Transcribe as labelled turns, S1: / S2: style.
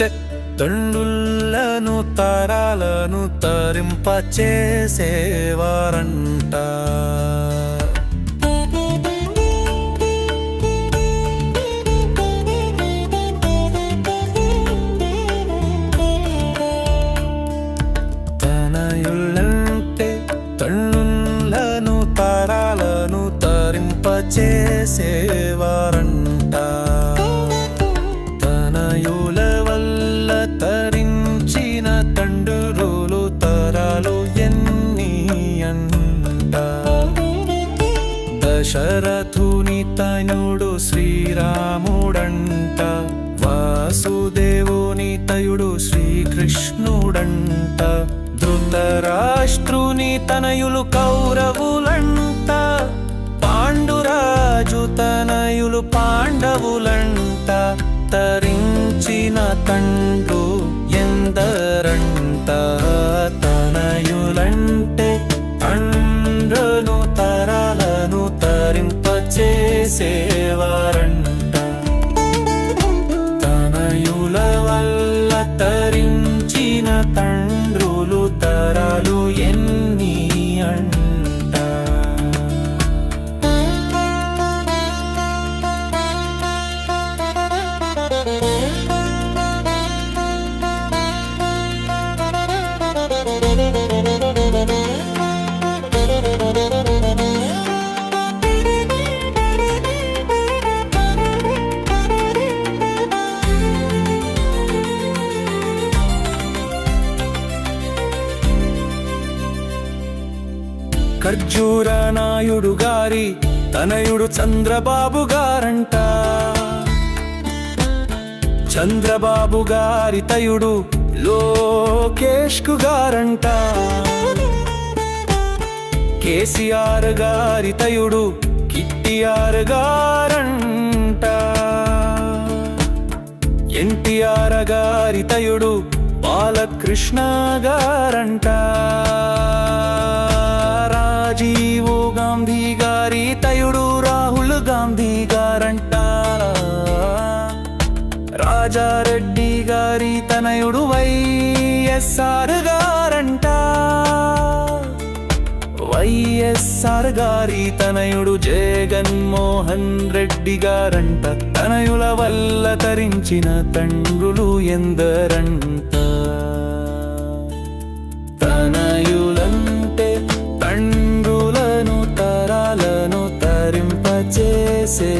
S1: తనయులంటే తండ్రులను తరాలను తరింప చేసేవారంట తనయులంటే తన్నులను తరాలను తరింప దశరథుని తనుడు శ్రీరాముడంట వాసుదేవుని తయుడు శ్రీకృష్ణుడంట ధృతరాష్ట్రుని తనయులు కౌరవులంట పాండురాజు తనయులు పాండవులంట crecer. ఖర్జూర నాయుడు గారి తనయుడు చంద్రబాబు గారంట. చంద్రబాబు గారి తయుడు లోకేష్కు గారంట. కేసీఆర్ గారి తయుడు కిట్టిఆర్ గారంట. ఎన్టీఆర్ గారి తయుడు బాలకృష్ణ గారంట. రాజారెడ్డి గారి తనయుడు వైఎస్ఆర్ గారంట. వైఎస్ఆర్ గారి తనయుడు జగన్మోహన్ రెడ్డి గారంట. తనయుల వల్ల తరించిన తండ్రులు ఎందరంట. తనయులంటే తండ్రులను తరాలను తరింపచేసే